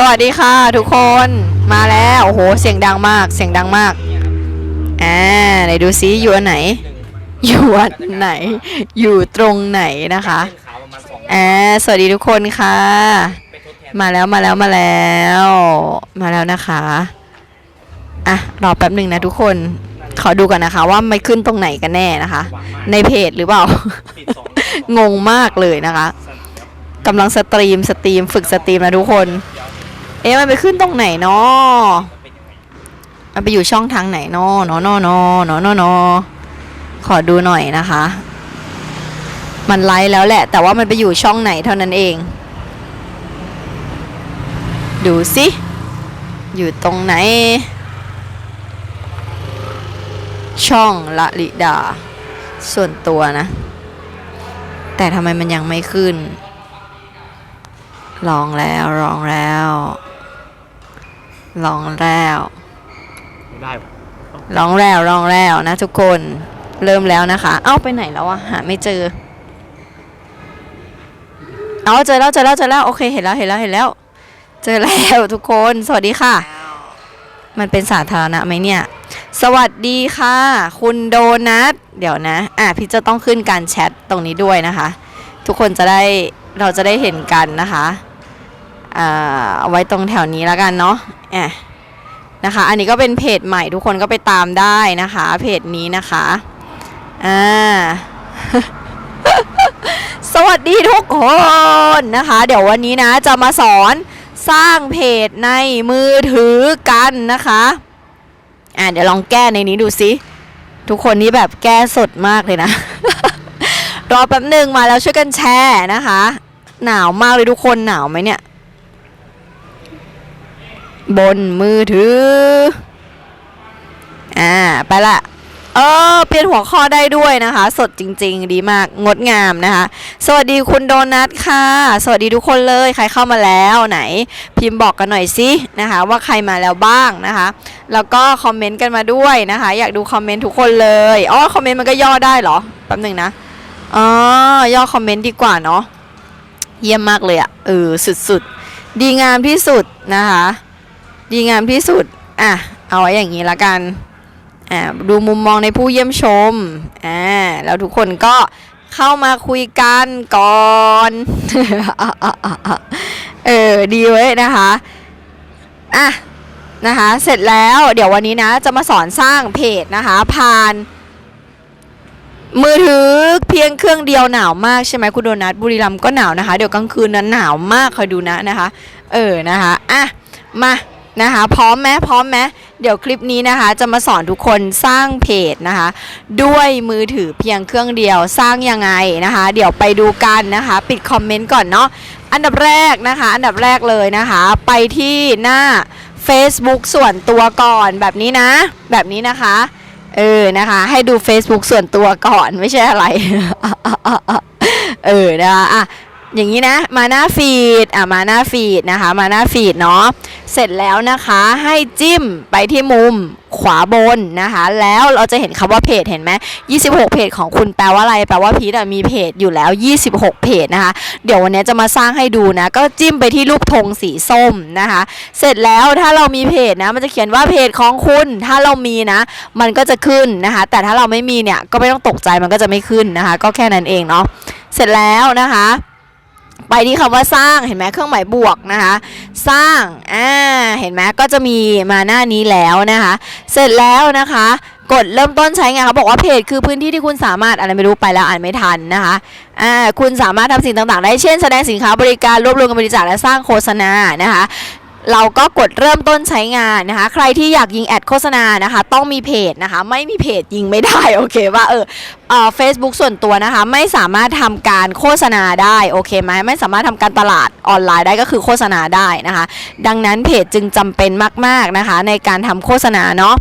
สวัสดีค่ะ ทุกคนมาแล้วโอ้โหเสียงดังมากเสียงดังมากอ่าไหนดูซิอยู่อันไหน อยู่อันไหน อยู่ตรงไหนนะคะอ่าสวัสดีทุกคนค่ะ มาแล้วมาแล้วมาแล้ว มาแล้วนะคะอะรอแป๊บหนึ่งนะทุกคนขอดูก่อนนะคะ ว่าไม่ขึ้นตรงไหนกันแน่นะคะ ในเพจหรือเปล่า งงงมากเลยนะคะกำลังสตรีมสตรีมฝึกสตรีมนะทุกคน เอ๊ะมันไปขึ้นตรงไหนเนาะไงมันไปอยู่ช่องทางไหนเนาะเนาะเนาะเนาะเนาะเนาะเนาะขอดูหน่อยนะคะ มันไลฟ์แล้วแหละ แต่ว่ามันไปอยู่ช่องไหนเท่านั้นเอง ดูสิอยู่ตรงไหน ช่องละลิดา ส่วนตัวนะ แต่ทำไมมันยังไม่ขึ้น ลองแล้ว ลองแล้ว ลองแล้วไม่ได้ว่ะลองแล้วลองแล้วนะทุกคนเริ่มแล้วนะคะ เอ้าไปไหนแล้วอะหาไม่เจอ เอาเจอแล้วเจอแล้วเจอแล้วโอเคเห็นแล้วเห็นแล้วเห็นแล้ว เจอแล้วทุกคนสวัสดีค่ะ มันเป็นสาธารณะไหมเนี่ย สวัสดีค่ะ คุณโดนัทเดี๋ยวนะ อะพี่จะต้องขึ้นการแชทตรงนี้ด้วยนะคะ ทุกคนจะได้เราจะได้เห็นกันนะคะอ่า เอาไว้ตรงแถวนี้แล้วกันเนาะอะนะคะ อันนี้ก็เป็นเพจใหม่ทุกคนก็ไปตามได้นะคะ เพจนี้นะคะอ่าสวัสดีทุกคนนะคะ เดี๋ยววันนี้นะจะมาสอนสร้างเพจในมือถือกันนะคะอ่าเดี๋ยวลองแก้ในนี้ดูสิทุกคนนี่แบบแก้สดมากเลยนะ รอแป๊บหนึ่งมาแล้วช่วยกันแชร์นะคะ หนาวมากเลยทุกคนหนาวไหมเนี่ย บนมือถือ อ่า ไปละ เออ เปลี่ยนหัวข้อได้ด้วยนะคะ สดจริง ๆ ดีมาก งดงามนะคะ สวัสดีคุณโดนัทค่ะ สวัสดีทุกคนเลย ใครเข้ามาแล้วไหน พิมพ์บอกกันหน่อยสินะคะ ว่าใครมาแล้วบ้างนะคะ แล้วก็คอมเมนต์กันมาด้วยนะคะ อยากดูคอมเมนต์ทุกคนเลย อ๋อ คอมเมนต์มันก็ย่อได้เหรอ แป๊บหนึ่งนะ อ๋อ ย่อคอมเมนต์ดีกว่าเนาะ เยี่ยมมากเลยอะเออ สุดๆ ดีงามที่สุดนะคะ ดีงามที่สุด อะ เอาไว้อย่างนี้ละกัน อ่า ดูมุมมองในผู้เยี่ยมชม อ่า แล้วทุกคนก็เข้ามาคุยกันก่อน เออ ดีเว้ยนะคะ อะ นะคะ เสร็จแล้วเดี๋ยววันนี้นะ จะมาสอนสร้างเพจนะคะ ผ่าน มือถือเพียงเครื่องเดียวหนาวมากใช่ไหมคุณโดนัทบุรีรัมย์ก็หนาวนะคะ เดี๋ยวกลางคืนนั้นหนาวมากคอยดูนะนะคะ เออ นะคะ อะ มา นะคะ พร้อมไหมพร้อมไหมเดี๋ยวคลิปนี้นะคะ จะมาสอนทุกคนสร้างเพจนะคะ ด้วยมือถือเพียงเครื่องเดียวสร้างยังไงนะคะ เดี๋ยวไปดูกันนะคะ ปิดคอมเมนต์ก่อนเนาะอันดับแรกนะคะ อันดับแรกเลยนะคะ ไปที่หน้า Facebook ส่วนตัวก่อนแบบนี้นะ แบบนี้นะคะเออนะคะ ให้ดู Facebook ส่วนตัวก่อนไม่ใช่อะไร เออนะคะอะ อย่างนี้นะมาหน้าฟีดอะมาหน้าฟีดนะคะมาหน้าฟีดเนาะเสร็จแล้วนะคะให้จิ้มไปที่มุมขวาบนนะคะ แล้วเราจะเห็นคำว่าเพจเห็นไหม26 เพจของคุณแปลว่าอะไร แปลว่าพีทมีเพจอยู่แล้ว 26 เพจนะคะ เดี๋ยววันนี้จะมาสร้างให้ดูนะ ก็จิ้มไปที่รูปธงสีส้มนะคะ เสร็จแล้วถ้าเรามีเพจนะ มันจะเขียนว่าเพจของคุณ ถ้าเรามีนะ มันก็จะขึ้นนะคะ แต่ถ้าเราไม่มีเนี่ยก็ไม่ต้องตกใจมันก็จะไม่ขึ้นนะคะ ก็แค่นั้นเองเนาะเสร็จแล้วนะคะ ไปที่คำว่าสร้างเห็นไหมเครื่องหมายบวกนะคะ สร้างอ่าเห็นไหมก็จะมีมาหน้านี้แล้วนะคะ เสร็จแล้วนะคะกดเริ่มต้นใช้งานเขาบอกว่าเพจคือพื้นที่ที่คุณสามารถอะไรไม่รู้ไปแล้วอ่านไม่ทันนะคะอ่าคุณสามารถทำสิ่งต่างๆ ได้เช่นแสดงสินค้าบริการรวบรวมการบริจาคและสร้างโฆษณานะคะ เราก็กดเริ่มต้นใช้งานนะคะ ใครที่อยากยิงแอดโฆษณานะคะ ต้องมีเพจนะคะ ไม่มีเพจยิงไม่ได้โอเคว่าเออเออเฟซบุ๊กส่วนตัวนะคะ ไม่สามารถทำการโฆษณาได้โอเคไหมไม่สามารถทำการตลาดออนไลน์ได้ก็คือโฆษณาได้นะคะ ดังนั้นเพจจึงจำเป็นมาก ๆนะคะ ในการทำโฆษณาเนาะ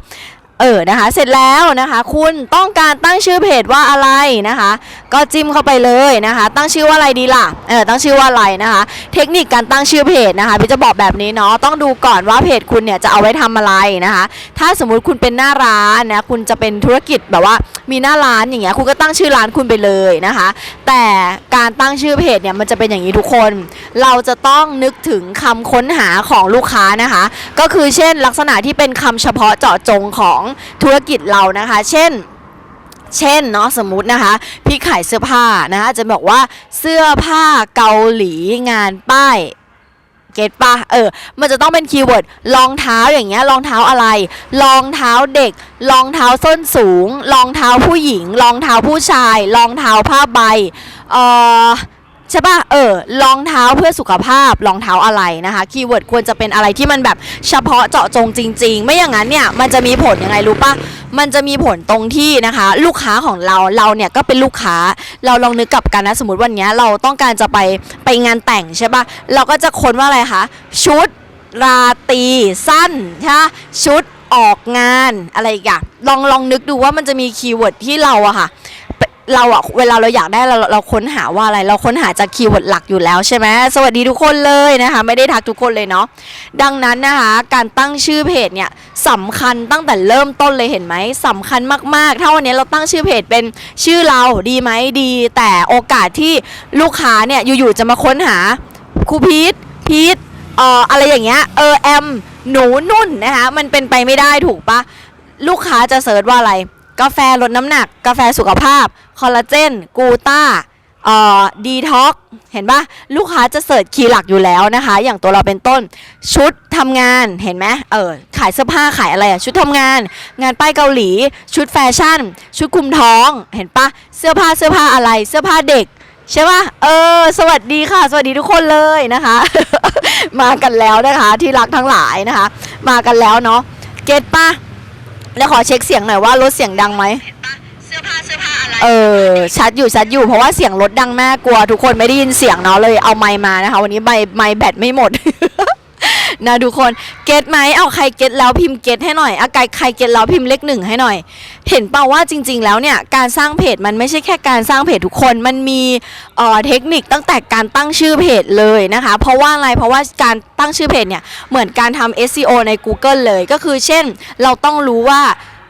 เออนะคะ เสร็จแล้วนะคะ คุณต้องการตั้งชื่อเพจว่าอะไรนะคะ ก็จิ้มเข้าไปเลยนะคะ ตั้งชื่อว่าอะไรดีล่ะเออตั้งชื่อว่าอะไรนะคะ เทคนิคการตั้งชื่อเพจนะคะพี่จะบอกแบบนี้เนาะต้องดูก่อนว่าเพจคุณเนี่ยจะเอาไว้ทำอะไรนะคะ ถ้าสมมุติคุณเป็นหน้าร้านนะคุณจะเป็นธุรกิจแบบว่ามีหน้าร้านอย่างเงี้ยคุณก็ตั้งชื่อร้านคุณไปเลยนะคะ แต่การตั้งชื่อเพจเนี่ยมันจะเป็นอย่างนี้ทุกคน เราจะต้องนึกถึงคำค้นหาของลูกค้านะคะ ก็คือเช่น ลักษณะที่เป็นคำเฉพาะเจาะจงของธุรกิจเรานะคะ เช่นเช่นเนาะสมมุตินะคะพี่ขายเสื้อผ้านะคะจะบอกว่าเสื้อผ้าเกาหลีงานป้ายเก็ตปะเออ มันจะต้องเป็นคีย์เวิร์ดรองเท้าอย่างเงี้ยรองเท้าอะไร รองเท้าเด็ก รองเท้าส้นสูง รองเท้าผู้หญิง รองเท้าผู้ชาย รองเท้าผ้าใบเออ ใช่ปะเออ รองเท้าเพื่อสุขภาพ รองเท้าอะไรนะคะ คีย์เวิร์ดควรจะเป็นอะไรที่มันแบบเฉพาะเจาะจงจริง ๆ ไม่อย่างนั้นเนี่ย มันจะมีผลยังไงรู้ปะมันจะมีผลตรงที่นะคะ ลูกค้าของเรา เราเนี่ยก็เป็นลูกค้า เราลองนึกกลับกันนะ สมมติวันเนี้ยเราต้องการจะไปไปงานแต่งใช่ปะเราก็จะค้นว่าอะไรคะ ชุด ราตรี สั้น ใช่ชุดออกงาน อะไรอีกอะลองลองนึกดูว่ามันจะมีคีย์เวิร์ดที่เราอะค่ะ เราอะเวลาเราอยากได้เราเราค้นหาว่าอะไรเราค้นหาจากคีย์เวิร์ดหลักอยู่แล้วใช่ไหมสวัสดีทุกคนเลยนะคะไม่ได้ทักทุกคนเลยเนาะดังนั้นนะคะการตั้งชื่อเพจเนี่ยสำคัญตั้งแต่เริ่มต้นเลยเห็นไหมสำคัญมากๆ ถ้าวันนี้เราตั้งชื่อเพจเป็นชื่อเราดีไหมดี แต่โอกาสที่ลูกค้าเนี่ยอยู่ๆจะมาค้นหาครูพีทพีทเอ่ออะไรอย่างเงี้ยเออแอมหนูนุ่นนะคะมันเป็นไปไม่ได้ถูกปะลูกค้าจะเสิร์ชว่าอะไร กาแฟลดน้ำหนัก กาแฟสุขภาพ คอลลาเจน กูต้าเอ่อดีท็อกเห็นปะลูกค้าจะเสิร์ชคีย์หลักอยู่แล้วนะคะ อย่างตัวเราเป็นต้นชุดทำงานเห็นไหมเออขายเสื้อผ้าขายอะไรอะชุดทำงาน งานป้ายเกาหลี ชุดแฟชั่น ชุดคลุมท้องเห็นปะเสื้อผ้าเสื้อผ้าอะไรเสื้อผ้าเด็กใช่ปะเออ สวัสดีค่ะ สวัสดีทุกคนเลยนะคะ มากันแล้วนะคะที่รักทั้งหลายนะคะ มากันแล้วเนาะเก็ตปะ แล้วขอเช็คเสียงหน่อยว่าลดเสียงดังไหมเสื้อผ้าเสื้อผ้าอะไรเออ ชัดอยู่ชัดอยู่เพราะว่าเสียงรถดังมากกลัว ทุกคนไม่ได้ยินเสียงเนาะเลยเอาไมค์มานะคะ วันนี้ไมค์ไมค์แบตไม่หมด นะทุกคนเก็ตไหมเอาใครเก็ตแล้วพิมพ์เก็ตให้หน่อยอาไกใครเก็ตแล้วพิมพ์เลขหนึ่งให้หน่อย เห็นเปล่าว่าจริง ๆ แล้วเนี่ยการสร้างเพจมันไม่ใช่แค่การสร้างเพจทุกคนมันมีเอ่อเทคนิคตั้งแต่การตั้งชื่อเพจเลยนะคะ เพราะว่าอะไรเพราะว่าการตั้งชื่อเพจเนี่ยเหมือนการทำ SEO ใน Google เลยก็คือ เช่น เราต้องรู้ว่า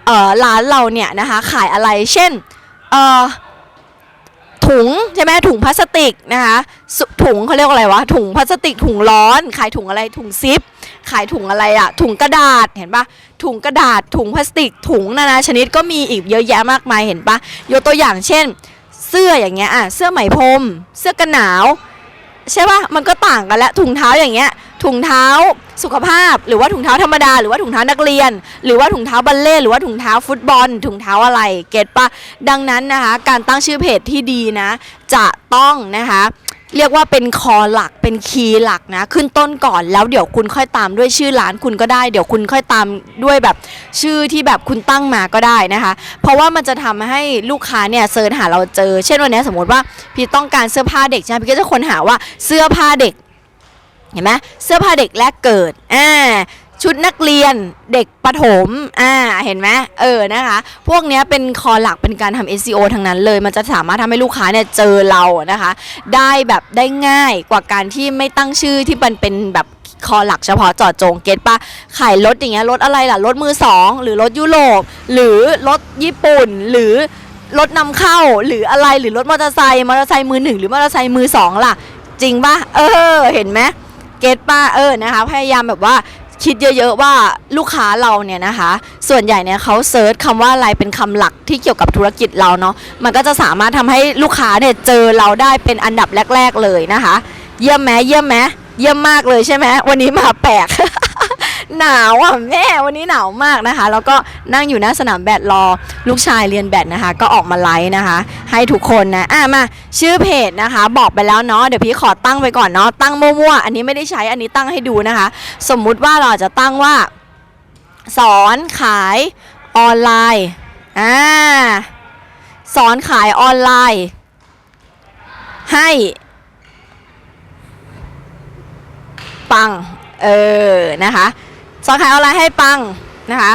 เอ่อร้านเราเนี่ยนะคะขายอะไรเช่นเอ่อ ถุงใช่ไหมถุงพลาสติกนะคะถุงเขาเรียกว่าอะไรวะถุงพลาสติกถุงร้อน ขายถุงอะไรถุงซิป ขายถุงอะไรอะถุงกระดาษเห็นปะถุงกระดาษ ถุงพลาสติก ถุงนานาชนิดก็มีอีกเยอะแยะมากมายเห็นปะยกตัวอย่างเช่น เสื้ออย่างเงี้ยอะเสื้อไหมพรมเสื้อกันหนาว ใช่ปะมันก็ต่างกันแล้วถุงเท้าอย่างเงี้ย ถุงเท้าสุขภาพ หรือว่าถุงเท้าธรรมดา หรือว่าถุงเท้านักเรียน หรือว่าถุงเท้าบัลเล่หรือว่าถุงเท้าฟุตบอล ถุงเท้าอะไร เก็ตปะดังนั้นนะคะ การตั้งชื่อเพจที่ดีนะ จะต้องนะคะเรียกว่าเป็นคอหลักเป็นคีย์หลักนะ ขึ้นต้นก่อนแล้วเดี๋ยวคุณค่อยตามด้วยชื่อร้านคุณก็ได้ เดี๋ยวคุณค่อยตามด้วยแบบชื่อที่แบบคุณตั้งมาก็ได้นะคะ เพราะว่ามันจะทำให้ลูกค้าเนี่ยเซิร์ชหาเราเจอ เช่นวันนี้สมมติว่าพี่ต้องการเสื้อผ้าเด็กใช่ไหมพี่ก็จะค้นหาว่าเสื้อผ้าเด็ก ห็นไหมเสื้อผ้าเด็กแรกเกิดอ่าชุดนักเรียนเด็กประถมอ่าเห็นไหมเออนะคะ พวกนี้เป็นคอหลักเป็นการทำ SEO ทั้งนั้นเลย มันจะสามารถทำให้ลูกค้าเนี่ยเจอเรานะคะ ได้แบบได้ง่ายกว่าการที่ไม่ตั้งชื่อที่มันเป็นแบบคอหลักเฉพาะจาะจงเก็ตปะขายรถอย่างเงี้ยรถอะไรล่ะรถมือสองหรือรถยุโรปหรือรถญี่ปุ่นหรือรถนำเข้าหรืออะไรหรือรถมอเตอร์ไซค์มอเตอร์ไซค์มือหนึ่งหรือมอเตอร์ไซค์มือสองล่ะ จริงปะเออ เห็นไหม เก็ตป้าเออนะคะ พยายามแบบว่าคิดเยอะๆว่าลูกค้าเราเนี่ยนะคะ ส่วนใหญ่เนี่ยเขาเซิร์ชคำว่าอะไรเป็นคำหลักที่เกี่ยวกับธุรกิจเราเนาะมันก็จะสามารถทำให้ลูกค้าเนี่ยเจอเราได้เป็นอันดับแรก ๆเลยนะคะ เยี่ยมไหมเยี่ยมไหมเยี่ยมมากเลยใช่ไหมวันนี้มาแปลก หนาวอะแม่วันนี้หนาวมากนะคะ แล้วก็นั่งอยู่หน้าสนามแบดรอลูกชายเรียนแบดนะคะ ก็ออกมาไลฟ์นะคะ ให้ทุกคนนะอะมาชื่อเพจนะคะ บอกไปแล้วเนาะเดี๋ยวพี่ขอตั้งไปก่อนเนาะตั้งมั่วๆอันนี้ไม่ได้ใช้อันนี้ตั้งให้ดูนะคะ สมมุติว่าเราจจะตั้งว่า สอนขายออนไลน์อ่าสอนขายออนไลน์ ให้ปัง เออ นะคะ สอนขายออนไลน์ให้ปังนะคะ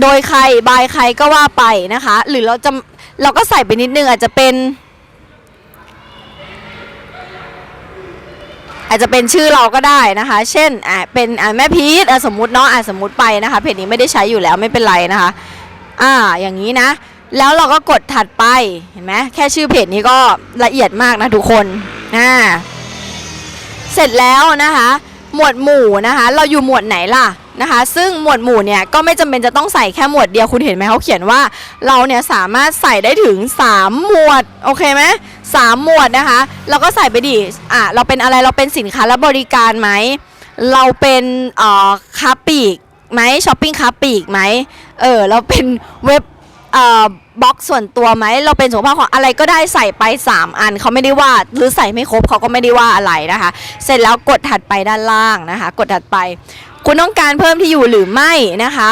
โดยใครบายใครก็ว่าไปนะคะ หรือเราจะเราก็ใส่ไปนิดนึงอาจจะเป็น อาจจะเป็นชื่อเราก็ได้นะคะ เช่นอ่าเป็นอ่าแม่พีทอะสมมุติเนาะอะสมมุติไปนะคะเพจนี้ไม่ได้ใช้อยู่แล้วไม่เป็นไรนะคะ อ่าอย่างนี้นะแล้วเราก็กดถัดไปเห็นไหมแค่ชื่อเพจนี้ก็ละเอียดมากนะทุกคนอ่าเสร็จแล้วนะคะ หมวดหมู่นะคะ เราอยู่หมวดไหนล่ะนะคะ ซึ่งหมวดหมู่เนี่ยก็ไม่จำเป็นจะต้องใส่แค่หมวดเดียวคุณเห็นไหมเขาเขียนว่าเราเนี่ยสามารถใส่ได้ถึง 3 หมวดโอเคไหมสามหมวดนะคะ เราก็ใส่ไปดิอะเราเป็นอะไรเราเป็นสินค้าและบริการไหมเราเป็นเอ่อค้าปลีกไหมช้อปปิ้งค้าปลีกไหมเออเราเป็นเว็บเอ่อ บล็อกส่วนตัวไหมเราเป็นสุขภาพของอะไรก็ได้ใส่ไป 3 อันเขาไม่ได้ว่าหรือใส่ไม่ครบเขาก็ไม่ได้ว่าอะไรนะคะ เสร็จแล้วกดถัดไปด้านล่างนะคะ กดถัดไป คุณต้องการเพิ่มที่อยู่หรือไม่นะคะ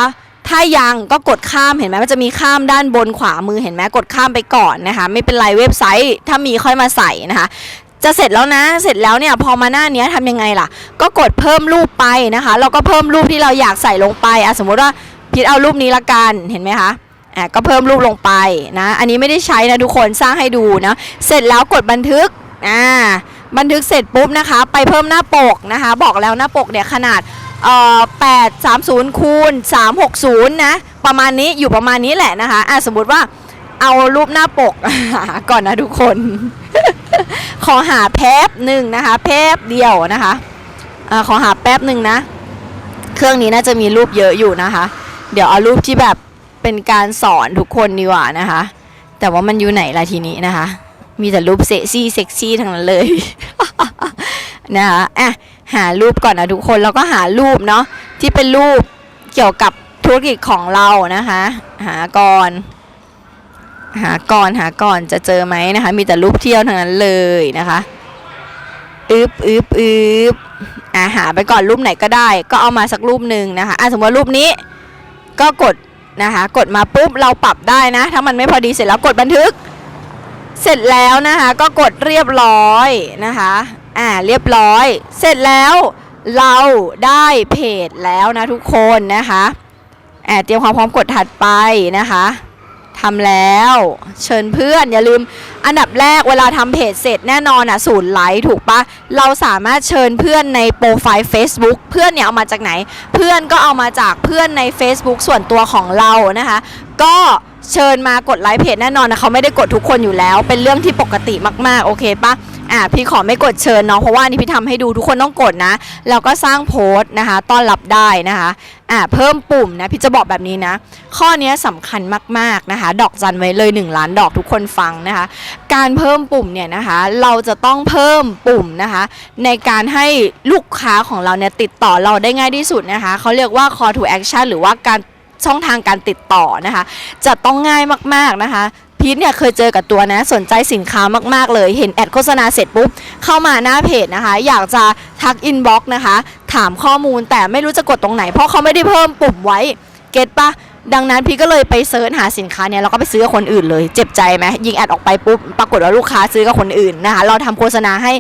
ถ้ายังก็กดข้ามเห็นไหมมันจะมีข้ามด้านบนขวามือเห็นไหมกดข้ามไปก่อนนะคะ ไม่เป็นไรเว็บไซต์ ถ้ามีค่อยมาใส่นะคะ จะเสร็จแล้วนะเสร็จแล้วเนี่ยพอมาหน้าเนี้ยทำยังไงล่ะ ก็กดเพิ่มรูปไปนะคะ เราก็เพิ่มรูปที่เราอยากใส่ลงไปอะสมมติว่าพีทเอารูปนี้ละกันเห็นไหมคะ อะก็เพิ่มรูปลงไปนะอันนี้ไม่ได้ใช้นะทุกคนสร้างให้ดูนะเสร็จแล้วกดบันทึกอ่าบันทึกเสร็จปุ๊บนะคะ ไปเพิ่มหน้าปกนะคะ บอกแล้วหน้าปกเนี่ยขนาดเอ่อ830คูณ360 นะ ประมาณนี้อยู่ประมาณนี้แหละนะคะอะสมมติว่าเอารูปหน้าปกก่อนนะทุกคน ขอหาแป๊บหนึ่งนะคะแป๊บเดียวนะคะอาขอหาแป๊บหนึ่งนะ เครื่องนี้น่าจะมีรูปเยอะอยู่นะคะ เดี๋ยวเอารูปที่แบบ เป็นการสอนทุกคนดีกว่านะคะ แต่ว่ามันอยู่ไหนล่ะทีนี้นะคะ มีแต่รูปเซ็กซี่เซ็กซี่ทั้งนั้นเลย นะคะอะหารูปก่อนนะทุกคนแล้วก็หารูปเนาะที่เป็นรูปเกี่ยวกับธุรกิจของเรานะคะ หาก่อน หาก่อนหาก่อนจะเจอไหมนะคะ มีแต่รูปเที่ยวทั้งนั้นเลยนะคะอึบอึบอึบอะหาไปก่อนรูปไหนก็ได้ ก็เอามาสักรูปหนึ่งนะคะอะสมมติว่ารูปนี้ ก็กด นะคะ กดมาปุ๊บเราปรับได้นะ ถ้ามันไม่พอดีเสร็จแล้วกดบันทึก เสร็จแล้วนะคะก็กดเรียบร้อยนะคะอ่าเรียบร้อย เสร็จแล้วเราได้เพจแล้วนะทุกคนนะคะอ่าเตรียมความพร้อมกดถัดไปนะคะ ทำแล้ว เชิญเพื่อนอย่าลืมอันดับแรกเวลาทำเพจเสร็จแน่นอนอะศูนย์ไลค์ถูกปะเราสามารถเชิญเพื่อนในโปรไฟล์ Facebook เพื่อนเนี่ยเอามาจากไหน เพื่อนก็เอามาจากเพื่อนใน Facebook ส่วนตัวของเรานะคะ ก็เชิญมากดไลค์เพจแน่นอนนะเขาไม่ได้กดทุกคนอยู่แล้ว เป็นเรื่องที่ปกติมากๆ โอเคปะ อะพี่ขอไม่กดเชิญเนาะเพราะว่านี่พี่ทำให้ดูทุกคนต้องกดนะ แล้วก็สร้างโพสต์นะคะ ต้อนรับได้นะคะอะเพิ่มปุ่มนะพี่จะบอกแบบนี้นะ ข้อนี้สำคัญมากๆนะคะ ดอกจันไว้เลย 1 ล้านดอกทุกคนฟังนะคะ การเพิ่มปุ่มเนี่ยนะคะ เราจะต้องเพิ่มปุ่มนะคะ ในการให้ลูกค้าของเราเนี่ยติดต่อเราได้ง่ายที่สุดนะคะเขาเรียกว่า call to action หรือว่าการช่องทางการติดต่อนะคะ จะต้องง่ายมากๆนะคะ พีทเนี่ยเคยเจอกับตัวนะ สนใจสินค้ามากๆ เลยเห็นแอดโฆษณาเสร็จปุ๊บ เข้ามาหน้าเพจนะคะ อยากจะทักอินบ็อกซ์นะคะ ถามข้อมูลแต่ไม่รู้จะกดตรงไหน เพราะเขาไม่ได้เพิ่มปุ่มไว้เก็ตปะดังนั้นพี่ก็เลยไปเซิร์ชหาสินค้าเนี่ยเราก็ไปซื้อกับคนอื่นเลย เจ็บใจไหมยิงแอดออกไปปุ๊บปรากฏว่าลูกค้าซื้อกับคนอื่นนะคะ เราทำโฆษณาให้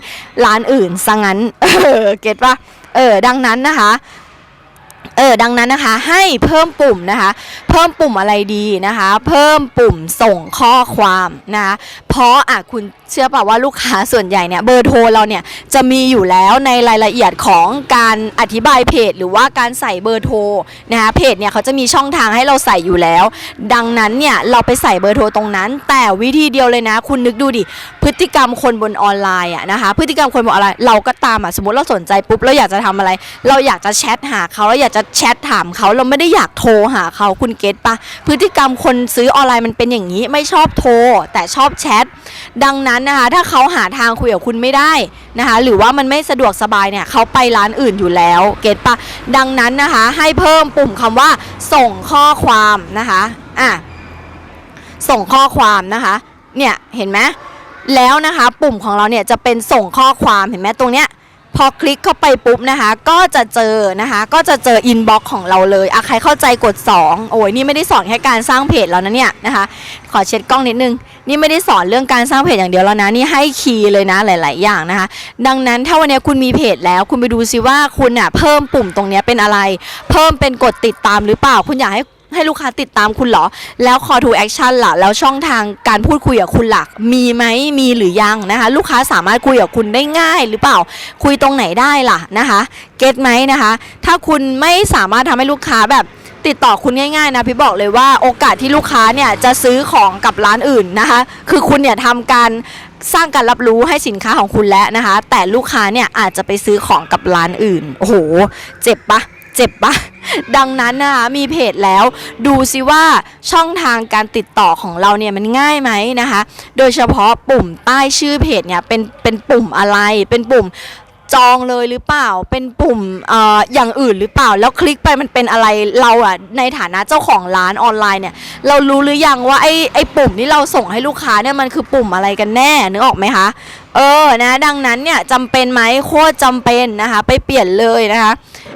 ร้านอื่นซะงั้นเออเก็ตปะเออดังนั้นนะคะ เออดังนั้นนะคะให้เพิ่มปุ่มนะคะ เพิ่มปุ่มอะไรดีนะคะ เพิ่มปุ่มส่งข้อความนะคะเพราะอะคุณเชื่อเปล่าว่าลูกค้าส่วนใหญ่เนี่ยเบอร์โทรเราเนี่ยจะมีอยู่แล้วในรายละเอียดของการอธิบายเพจ หรือว่าการใส่เบอร์โทรนะคะเพจเนี่ยเขาจะมีช่องทางให้เราใส่อยู่แล้ว ดังนั้นเนี่ยเราไปใส่เบอร์โทรตรงนั้น แต่วิธีเดียวเลยนะ คุณนึกดูดิพฤติกรรมคนบนออนไลน์อะนะคะพฤติกรรมคนบนออนไลน์เราก็ตามอะสมมติเราสนใจปุ๊บเราอยากจะทำอะไร เราอยากจะแชทหาเขาเราอยากจะแชทถามเขาเราไม่ได้อยากโทรหาเขาคุณเก็ตปะพฤติกรรมคนซื้อออนไลน์มันเป็นอย่างนี้ ไม่ชอบโทร แต่ชอบแชทดังนั้นนะคะถ้าเขาหาทางคุยกับคุณไม่ได้นะคะหรือว่ามันไม่สะดวกสบายเนี่ยเขาไปร้านอื่นอยู่แล้วเก็ตปะดังนั้นนะคะให้เพิ่มปุ่มคำว่าส่งข้อความนะคะอะส่งข้อความนะคะเนี่ยเห็นไหมแล้วนะคะปุ่มของเราเนี่ยจะเป็นส่งข้อความเห็นไหมตรงเนี้ย พอคลิกเข้าไปปุ๊บนะคะ ก็จะเจอนะคะ ก็จะเจออินบ็อกซ์ของเราเลยอะใครเข้าใจกด 2 โอ้ยนี่ไม่ได้สอนแค่การสร้างเพจแล้วนะเนี่ยนะคะ ขอเช็ดกล้องนิดนึง นี่ไม่ได้สอนเรื่องการสร้างเพจอย่างเดียวแล้วนะ นี่ให้คีย์เลยนะหลาย ๆ อย่างนะคะ ดังนั้นถ้าวันนี้คุณมีเพจแล้ว คุณไปดูซิว่าคุณอะเพิ่มปุ่มตรงนี้เป็นอะไร เพิ่มเป็นกดติดตามหรือเปล่า คุณอยากให้ ให้ลูกค้าติดตามคุณเหรอ แล้ว call to action ล่ะ แล้วช่องทางการพูดคุยกับคุณหล่ะมีไหมมีหรือยังนะคะ ลูกค้าสามารถคุยกับคุณได้ง่ายหรือเปล่า คุยตรงไหนได้ล่ะนะคะ เก็ตไหมนะคะ ถ้าคุณไม่สามารถทำให้ลูกค้าแบบติดต่อคุณง่ายๆนะพี่บอกเลยว่าโอกาสที่ลูกค้าเนี่ยจะซื้อของกับร้านอื่นนะคะ คือคุณเนี่ยทำการสร้างการรับรู้ให้สินค้าของคุณแล้วนะคะ แต่ลูกค้าเนี่ยอาจจะไปซื้อของกับร้านอื่นโอ้โห เจ็บปะ เจ็บปะดังนั้นนะคะมีเพจแล้ว ดูซิว่าช่องทางการติดต่อของเราเนี่ยมันง่ายไหมนะคะ โดยเฉพาะปุ่มใต้ชื่อเพจเนี่ยเป็นเป็นปุ่มอะไรเป็นปุ่มจองเลยหรือเปล่า เป็นปุ่มเอ่ออย่างอื่นหรือเปล่า แล้วคลิกไปมันเป็นอะไร เราอะในฐานะเจ้าของร้านออนไลน์เนี่ย เรารู้หรือยังว่าไอ้ไอ้ปุ่มที่เราส่งให้ลูกค้าเนี่ยมันคือปุ่มอะไรกันแน่ นึกออกไหมคะ เออ นะ ดังนั้นเนี่ยจำเป็นไหมโคตรจำเป็นนะคะ ไปเปลี่ยนเลยนะคะ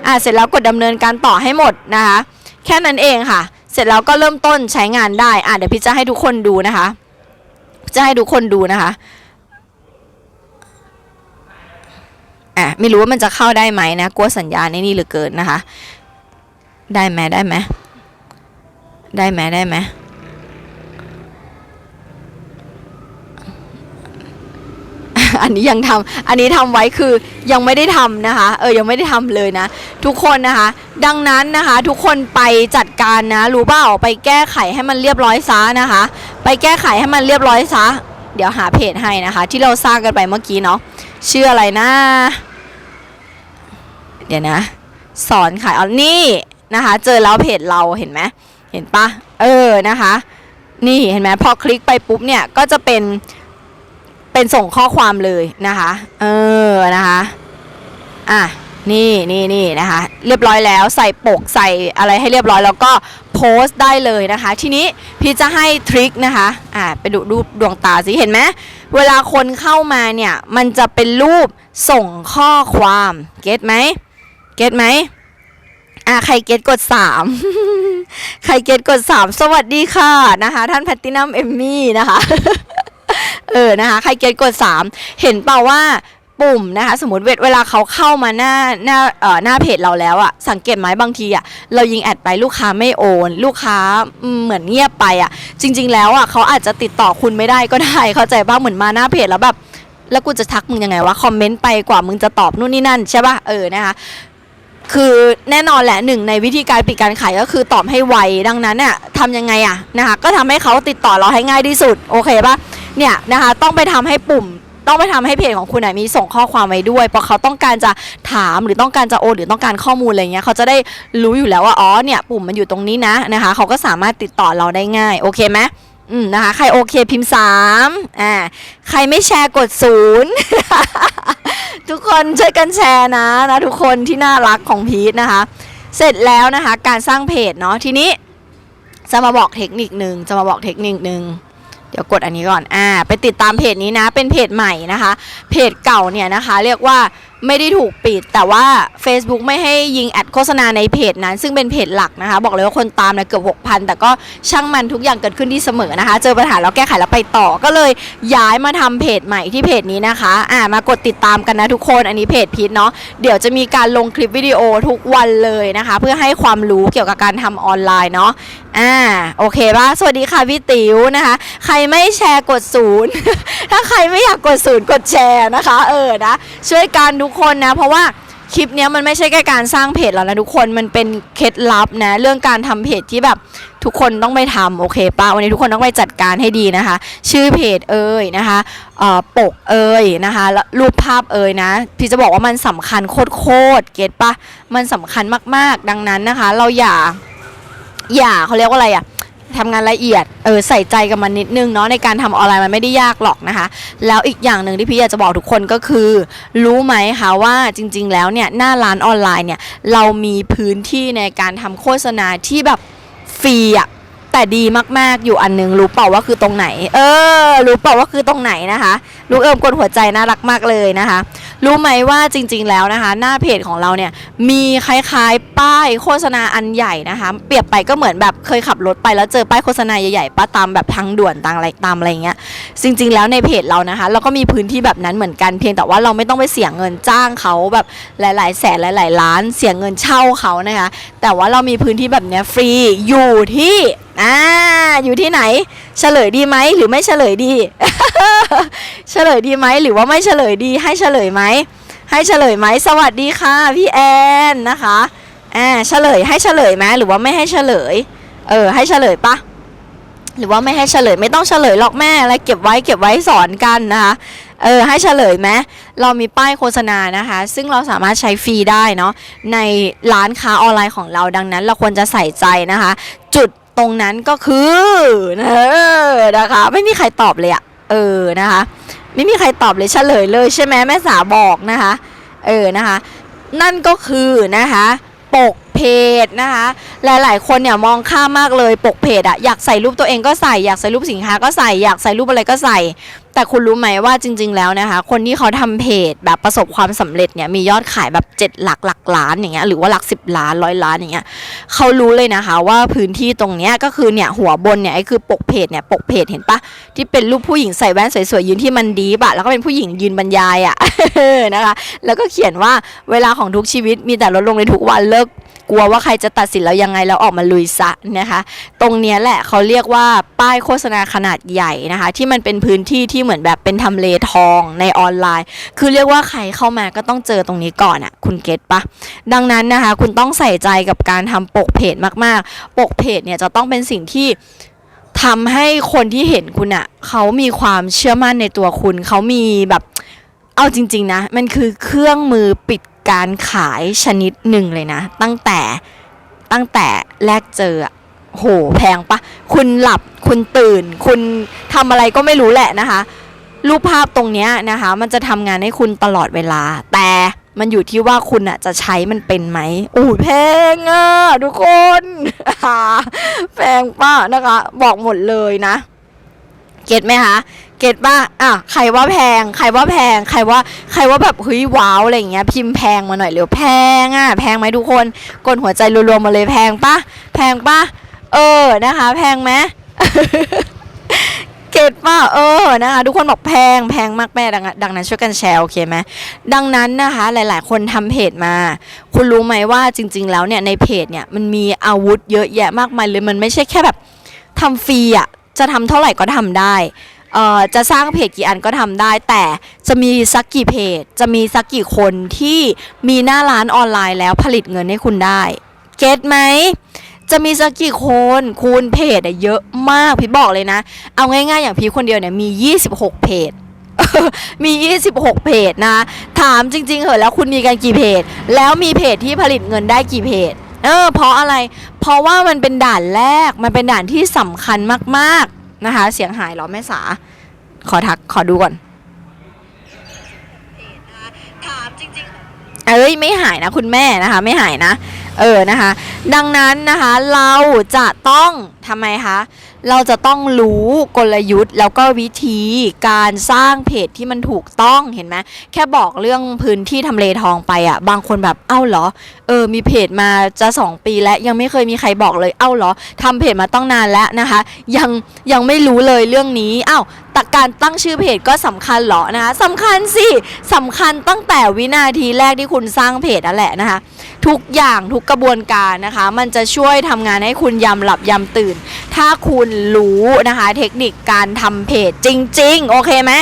อะเสร็จแล้วกดดำเนินการต่อให้หมดนะคะ แค่นั้นเองค่ะ เสร็จแล้วก็เริ่มต้นใช้งานได้อะเดี๋ยวพี่จะให้ทุกคนดูนะคะ จะให้ทุกคนดูนะคะอะไม่รู้ว่ามันจะเข้าได้ไหมนะกลัวสัญญาณในนี่เหลือเกินนะคะ ได้ไหมได้ไหมได้ไหมได้ไหม อันนี้ยังทำอันนี้ทำไว้คือยังไม่ได้ทำนะคะ เออยังไม่ได้ทำเลยนะ ทุกคนนะคะ ดังนั้นนะคะ ทุกคนไปจัดการนะ รู้เปล่าไปแก้ไขให้มันเรียบร้อยซะนะคะ ไปแก้ไขให้มันเรียบร้อยซะเดี๋ยวหาเพจให้นะคะ ที่เราสร้างกันไปเมื่อกี้เนาะชื่ออะไรนะเดี๋ยวนะ สอนขายออนนี่นะคะ เจอแล้วเพจเราเห็นไหมเห็นปะเออนะคะ นี่เห็นไหมพอคลิกไปปุ๊บเนี่ยก็จะเป็น เป็นส่งข้อความเลยนะคะ เออนะคะอะนี่นี่นี่นะคะ เรียบร้อยแล้วใส่ปกใส่อะไรให้เรียบร้อยแล้วก็โพสต์ได้เลยนะคะ ทีนี้พี่จะให้ทริคนะคะอะไปดูรูปดวงตาสิเห็นไหมเวลาคนเข้ามาเนี่ย มันจะเป็นรูปส่งข้อความเก็ตไหมเก็ตไหมอะใครเก็ตกด 3 ใครเก็ตกด 3 สวัสดีค่ะนะคะ ท่านแพตตินัมเอมมี่นะคะ เออนะคะใครเก็ตกด 3 เห็นเปล่าว่าปุ่มนะคะสมมติเวเวลาเขาเข้ามาหน้าหน้าเอ่อหน้าเพจเราแล้วอะสังเกตไหมบางทีอะเรายิงแอดไปลูกค้าไม่โอน ลูกค้าเหมือนเงียบไปอะจริง ๆ แล้วอะเขาอาจจะติดต่อคุณไม่ได้ก็ได้เข้าใจป่ะเหมือนมาหน้าเพจแล้วแบบแล้วกูจะทักมึงยังไงวะคอมเมนต์ไปกว่ามึงจะตอบนู่นนี่นั่นใช่ป่ะเออนะคะคือแน่นอนแหละหนึ่งในวิธีการปิดการขายก็คือตอบให้ไวดังนั้นเนี่ยทำยังไงอะนะคะก็ทำให้เขาติดต่อเราให้ง่ายที่สุดโอเคป่ะ เนี่ยนะคะต้องไปทำให้ปุ่มต้องไปทำให้เพจของคุณอะมีส่งข้อความไว้ด้วย เพราะเขาต้องการจะถามหรือต้องการจะโอนหรือต้องการข้อมูลอะไรเงี้ยเขาจะได้รู้อยู่แล้วว่าอ๋อเนี่ยปุ่มมันอยู่ตรงนี้นะนะคะเขาก็สามารถติดต่อเราได้ง่ายโอเคไหมอืมนะคะใครโอเคพิมพ์สามอ่าใครไม่แชร์กดศูนย์ทุกคนช่วยกันแชร์นะนะทุกคนที่น่ารักของพีทนะคะ เสร็จแล้วนะคะการสร้างเพจเนาะทีนี้จะมาบอกเทคนิคหนึ่งจะมาบอกเทคนิคหนึ่ง เดี๋ยวกดอันนี้ก่อน อ่า ไปติดตามเพจนี้นะ เป็นเพจใหม่นะคะ เพจเก่าเนี่ยนะคะ เรียกว่าไม่ได้ถูกปิด แต่ว่า Facebook ไม่ให้ยิงแอดโฆษณาในเพจนั้น ซึ่งเป็นเพจหลักนะคะ บอกเลยว่าคนตามเนี่ยเกือบ6,000 แต่ก็ช่างมันทุกอย่างเกิดขึ้นที่เสมอนะคะ เจอปัญหาแล้วแก้ไขแล้วไปต่อก็เลยย้ายมาทำเพจใหม่ที่เพจนี้นะคะอ่ามากดติดตามกันนะทุกคนอันนี้เพจพีทเนาะเดี๋ยวจะมีการลงคลิปวิดีโอทุกวันเลยนะคะ เพื่อให้ความรู้เกี่ยวกับการทำออนไลน์เนาะอ่าโอเคป่ะสวัสดีค่ะพี่ติ๋วนะคะ ใครไม่แชร์กดศูนย์ถ้าใครไม่อยากกดศูนย์กดแชร์นะคะ เออนะช่วยกันทุกคนนะ เพราะว่าคลิปนี้มันไม่ใช่แค่การสร้างเพจแล้วนะทุกคนมันเป็นเคล็ดลับนะ เรื่องการทำเพจที่แบบทุกคนต้องไปทำโอเคป่ะวันนี้ทุกคนต้องไปจัดการให้ดีนะคะ ชื่อเพจเอ่ยนะคะเอ่อปกเอ่ยนะคะแล้วรูปภาพเอ่ยนะ พี่จะบอกว่ามันสำคัญโคตรเก็ตปะมันสำคัญมากๆ ดังนั้นนะคะ เราอย่าอย่าเขาเรียกว่าอะไรอะ ทำงานละเอียดเออใส่ใจกับมันนิดนึงเนาะในการทำออนไลน์มันไม่ได้ยากหรอกนะคะ แล้วอีกอย่างหนึ่งที่พี่อยากจะบอกทุกคนก็คือ รู้ไหมคะว่าจริง ๆ แล้วเนี่ยหน้าร้านออนไลน์เนี่ยเรามีพื้นที่ในการทำโฆษณาที่แบบฟรีอะแต่ดีมากๆอยู่อันนึงรู้เปล่าว่าคือตรงไหน เออ รู้เปล่าว่าคือตรงไหนนะคะ ลูกเอิมกดหัวใจน่ารักมากเลยนะคะ รู้ไหมว่าจริง ๆ แล้วนะคะ หน้าเพจของเราเนี่ยมีคล้ายๆ ป้ายโฆษณาอันใหญ่นะคะ เปรียบไปก็เหมือนแบบเคยขับรถไปแล้วเจอป้ายโฆษณาใหญ่ๆป้าตามแบบทางด่วนตามอะไรตามอะไรเงี้ยจริง ๆ แล้วในเพจเรานะคะ เราก็มีพื้นที่แบบนั้นเหมือนกันเพียงแต่ว่าเราไม่ต้องไปเสียเงินจ้างเขาแบบหลาย ๆ แสนหลาย ๆ ล้าน เสียเงินเช่าเขานะคะ แต่ว่าเรามีพื้นที่แบบเนี้ยฟรีอยู่ที่ อ่าอยู่ที่ไหน เฉลยดีไหมหรือไม่เฉลยดี เฉลยดีไหมหรือว่าไม่เฉลยดี ให้เฉลยไหมให้เฉลยไหมสวัสดีค่ะพี่แอนนะคะอ่าเฉลยให้เฉลยไหมหรือว่าไม่ให้เฉลย เออ ให้เฉลยปะหรือว่าไม่ให้เฉลยไม่ต้องเฉลยหรอกแม่อะไรเก็บไว้เก็บไว้สอนกันนะคะเออให้เฉลยไหมเรามีป้ายโฆษณานะคะ ซึ่งเราสามารถใช้ฟรีได้เนาะในร้านค้าออนไลน์ของเราดังนั้น เราควรจะใส่ใจนะคะ จุด ตรงนั้นก็คือเออนะคะ ไม่มีใครตอบเลยอะเออนะคะ ไม่มีใครตอบเลยเฉลยเลยใช่ไหมแม่สาบอกนะคะ เออนะคะ นั่นก็คือนะคะ ปก เพจนะคะหลายๆ คนเนี่ยมองข้ามมากเลยปกเพจอะอยากใส่รูปตัวเองก็ใส่อยากใส่รูปสินค้าก็ใส่อยากใส่รูปอะไรก็ใส่ แต่คุณรู้ไหมว่าจริง ๆ แล้วนะคะ คนที่เขาทำเพจแบบประสบความสำเร็จเนี่ยมียอดขายแบบ 7 หลักหลักล้านอย่างเงี้ยหรือว่าหลัก 10 ล้านร้อยล้านอย่างเงี้ยเขารู้เลยนะคะว่าพื้นที่ตรงเนี้ยก็คือเนี่ยหัวบนเนี่ยไอ้คือปกเพจเนี่ยปกเพจเห็นปะที่เป็นรูปผู้หญิงใส่แว่นสวยๆยืนที่มันดีบะแล้วก็เป็นผู้หญิงยืนบรรยายอะนะคะ แล้วก็เขียนว่าเวลาของทุกชีวิตมีแต่ลดลงในทุกวันเลิก กลัวว่าใครจะตัดสินเรายังไงแล้วออกมาลุยซะนะคะ ตรงเนี้ยแหละเขาเรียกว่าป้ายโฆษณาขนาดใหญ่นะคะ ที่มันเป็นพื้นที่ที่เหมือนแบบเป็นทำเลทองในออนไลน์ คือเรียกว่าใครเข้ามาก็ต้องเจอตรงนี้ก่อนอะ่ะคุณเก็ตปะดังนั้นนะคะคุณต้องใส่ใจกับการทำปกเพจมากๆ ปกเพจเนี่ยจะต้องเป็นสิ่งที่ทำให้คนที่เห็นคุณอะ่ะเขามีความเชื่อมั่นในตัวคุณ เขามีแบบเอาจริง ๆ นะ มันคือเครื่องมือปิด การขายชนิดหนึ่งเลยนะ ตั้งแต่ตั้งแต่แรกเจอโหแพงปะคุณหลับคุณตื่น คุณทำอะไรก็ไม่รู้แหละนะคะ รูปภาพตรงเนี้ยนะคะ มันจะทำงานให้คุณตลอดเวลา แต่มันอยู่ที่ว่าคุณอะจะใช้มันเป็นไหมอู้แพงอะทุกคนแพงป้านะคะ บอกหมดเลยนะ เก็ตไหมคะ เก็ตป่ะอะใครว่าแพง ใครว่าแพง ใครว่า ใครว่าแบบเฮ้ยว้าวอะไรอย่างเงี้ย พิมพ์แพงมาหน่อยเร็วแพงอะ แพงไหมทุกคน กดหัวใจรัวๆมาเลยแพงป่ะ แพงป่ะ เออ นะคะ แพงไหมเก็ตป่ะ เออ นะคะ ทุกคนบอกแพง แพงมากแม่ดังนั้นดังนั้นช่วยกันแชร์โอเคไหม ดังนั้นนะคะ หลาย ๆ คนทำเพจมา คุณรู้ไหมว่าจริง ๆ แล้วเนี่ยในเพจเนี่ยมันมีอาวุธเยอะแยะมากมายเลย มันไม่ใช่แค่แบบทำฟรีอะจะทำเท่าไหร่ก็ทำได้ จะสร้างเพจกี่อันก็ทำได้ แต่จะมีสักกี่เพจ จะมีสักกี่คนที่มีหน้าร้านออนไลน์แล้วผลิตเงินให้คุณได้เก็ตไหมจะมีสักกี่คนคุณเพจเยอะมากพี่บอกเลยนะ เอาง่ายๆ อย่างพี่คนเดียวเนี่ยมี 26 เพจมี 26 เพจนะ ถามจริง ๆ เหอะแล้วคุณมีกันกี่เพจ แล้วมีเพจที่ผลิตเงินได้กี่เพจ เออ เพราะอะไร เพราะว่ามันเป็นด่านแรก มันเป็นด่านที่สำคัญมากๆ นะคะ เสียงหายเหรอแม่สา ขอทักขอดูก่อน ถามจริงเอ้ยไม่หายนะคุณแม่นะคะ ไม่หายนะ เออนะคะ ดังนั้นนะคะเราจะต้องทำไมคะ เราจะต้องรู้กลยุทธ์ แล้วก็วิธีการสร้างเพจที่มันถูกต้องเห็นไหมแค่บอกเรื่องพื้นที่ทำเลทองไปอะ่ะ บางคนแบบเอ้าเหรอ เออ มีเพจมาจะ 2 ปีแล้วยังไม่เคยมีใครบอกเลยเอ้าเหรอทำเพจมาต้องนานแล้วนะคะ ยังยังไม่รู้เลยเรื่องนี้เอ้าแต่การตั้งชื่อเพจก็สำคัญเหรอนะคะสำคัญสิสำคัญตั้งแต่วินาทีแรกที่คุณสร้างเพจนั่นแหละนะคะ ทุกอย่างทุกกระบวนการนะคะ มันจะช่วยทำงานให้คุณยำหลับยำตื่น ถ้าคุณรู้นะคะ เทคนิคการทำเพจจริง ๆ โอเคไหม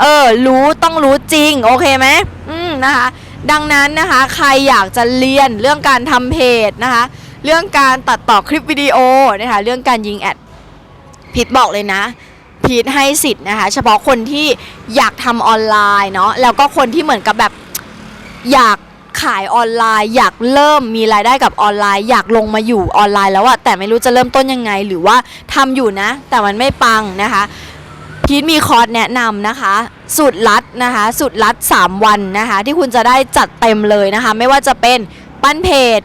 เออ รู้ต้องรู้จริง โอเคไหมอืมนะคะ ดังนั้นนะคะ ใครอยากจะเรียนเรื่องการทำเพจนะคะ เรื่องการตัดต่อคลิปวิดีโอนะคะ เรื่องการยิงแอดพิดบอกเลยนะพีทให้สิทธิ์นะคะ เฉพาะคนที่อยากทำออนไลน์เนาะแล้วก็คนที่เหมือนกับแบบอยาก ขายออนไลน์อยากเริ่มมีรายได้กับออนไลน์ อยากลงมาอยู่ออนไลน์แล้วอะแต่ไม่รู้จะเริ่มต้นยังไง หรือว่าทำอยู่นะ แต่มันไม่ปังนะคะพีทมีคอร์สแนะนำนะคะ สุดลัดนะคะ สุดลัด 3 วันนะคะ ที่คุณจะได้จัดเต็มเลยนะคะ ไม่ว่าจะเป็นปั้นเพจ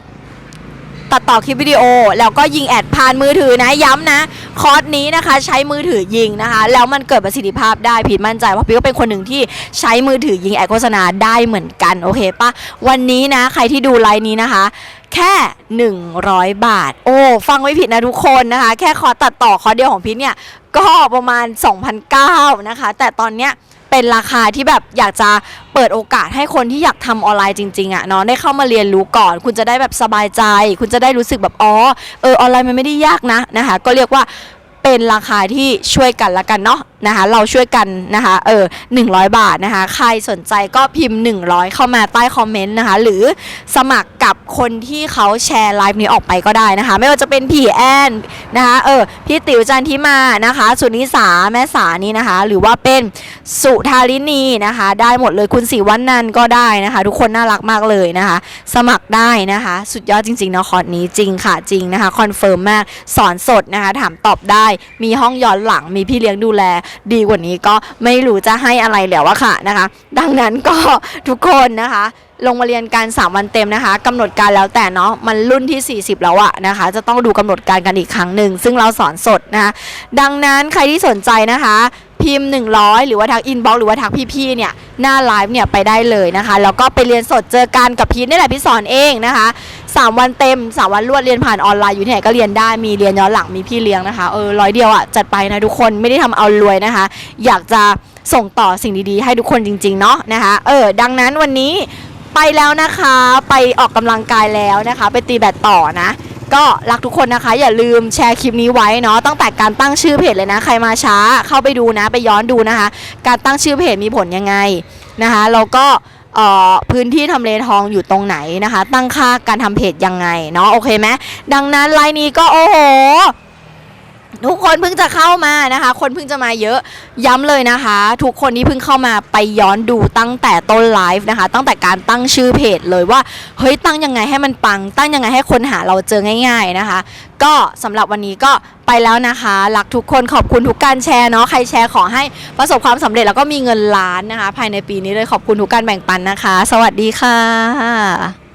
ตัดต่อคลิปวิดีโอ แล้วก็ยิงแอดผ่านมือถือนะย้ำนะ คอร์สนี้นะคะ ใช้มือถือยิงนะคะ แล้วมันเกิดประสิทธิภาพได้ผิดมั่นใจเพราะพี่ก็เป็นคนหนึ่งที่ใช้มือถือยิงแอดโฆษณาได้เหมือนกันโอเคปะวันนี้นะ ใครที่ดูไลน์นี้นะคะแค่ 100 บาท โอ้ ฟังไม่ผิดนะทุกคนนะคะ แค่คอร์สตัดต่อคอร์สเดียวของพีทเนี่ย ก็ประมาณ 2,009นะคะ แต่ตอนเนี้ย เป็นราคาที่แบบอยากจะเปิดโอกาสให้คนที่อยากทำออนไลน์จริงๆอะ่ะเนาะได้เข้ามาเรียนรู้ก่อน คุณจะได้แบบสบายใจ คุณจะได้รู้สึกแบบอ๋อเออออนไลน์มันไม่ได้ยากนะนะคะก็เรียกว่า เป็นราคาที่ช่วยกันละกันเนาะนะคะ เราช่วยกันนะคะ เออ100 บาทนะคะ ใครสนใจก็พิมพ์ 100 เข้ามาใต้คอมเมนต์นะคะ หรือสมัครกับคนที่เขาแชร์ไลฟ์นี้ออกไปก็ได้นะคะ ไม่ว่าจะเป็นพี่แอนนะคะ เออ พี่ติ๋วจันทิมานะคะ สุนิสาแม่สานี่นะคะ หรือว่าเป็นสุธารินีนะคะ ได้หมดเลยคุณสีวันนันก็ได้นะคะ ทุกคนน่ารักมากเลยนะคะ สมัครได้นะคะ สุดยอดจริงๆเนาะคอร์สนี้จริงค่ะจริงนะคะคอนเฟิร์มมากสอนสดนะคะ ถามตอบได้มีห้องย้อนหลังมีพี่เลี้ยงดูแล ดีกว่านี้ก็ไม่รู้จะให้อะไรแล้วอะค่ะนะคะ ดังนั้นก็ทุกคนนะคะลงมาเรียนกัน3วันเต็มนะคะกำหนดการแล้วแต่เนาะมันรุ่นที่ 40 แล้วอะนะคะ จะต้องดูกำหนดการกันอีกครั้งหนึ่ง ซึ่งเราสอนสดนะคะดังนั้นใครที่สนใจนะคะ พิมพ์ 100 หรือว่าทักอินบ็อกหรือว่าทักพี่ๆเนี่ย หน้าไลฟ์เนี่ยไปได้เลยนะคะ แล้วก็ไปเรียนสดเจอกันกับพีทนี่แหละพี่สอนเองนะคะ 3 วันเต็ม 3 วันรวดเรียนผ่านออนไลน์อยู่ที่ไหนก็เรียนได้มีเรียนย้อนหลังมีพี่เลี้ยงนะคะเออร้อยเดียวอะจัดไปนะทุกคนไม่ได้ทำเอารวยนะคะ อยากจะส่งต่อสิ่งดีๆ ให้ทุกคนจริง ๆ เนาะนะคะเออดังนั้นวันนี้ไปแล้วนะคะไปออกกำลังกายแล้วนะคะ ไปตีแบดต่อนะก็รักทุกคนนะคะ อย่าลืมแชร์คลิปนี้ไว้เนาะตั้งแต่การตั้งชื่อเพจเลยนะ ใครมาช้าเข้าไปดูนะ ไปย้อนดูนะคะ การตั้งชื่อเพจมีผลยังไงนะคะแล้วก็ พื้นที่ทำเลทองอยู่ตรงไหนนะคะ ตั้งค่าการทำเพจยังไงเนาะโอเคไหมดังนั้นไลน์นี้ก็โอ้โห ทุกคนเพิ่งจะเข้ามานะคะ คนเพิ่งจะมาเยอะย้ำเลยนะคะ ทุกคนที่เพิ่งเข้ามาไปย้อนดูตั้งแต่ต้นไลฟ์นะคะ ตั้งแต่การตั้งชื่อเพจเลยว่าเฮ้ยตั้งยังไงให้มันปัง ตั้งยังไงให้คนหาเราเจอง่าย ๆนะคะ ก็สำหรับวันนี้ก็ไปแล้วนะคะรักทุกคนขอบคุณทุกการแชร์เนาะใครแชร์ขอให้ประสบความสำเร็จแล้วก็มีเงินล้านนะคะ ภายในปีนี้เลยขอบคุณทุกการแบ่งปันนะคะ สวัสดีค่ะ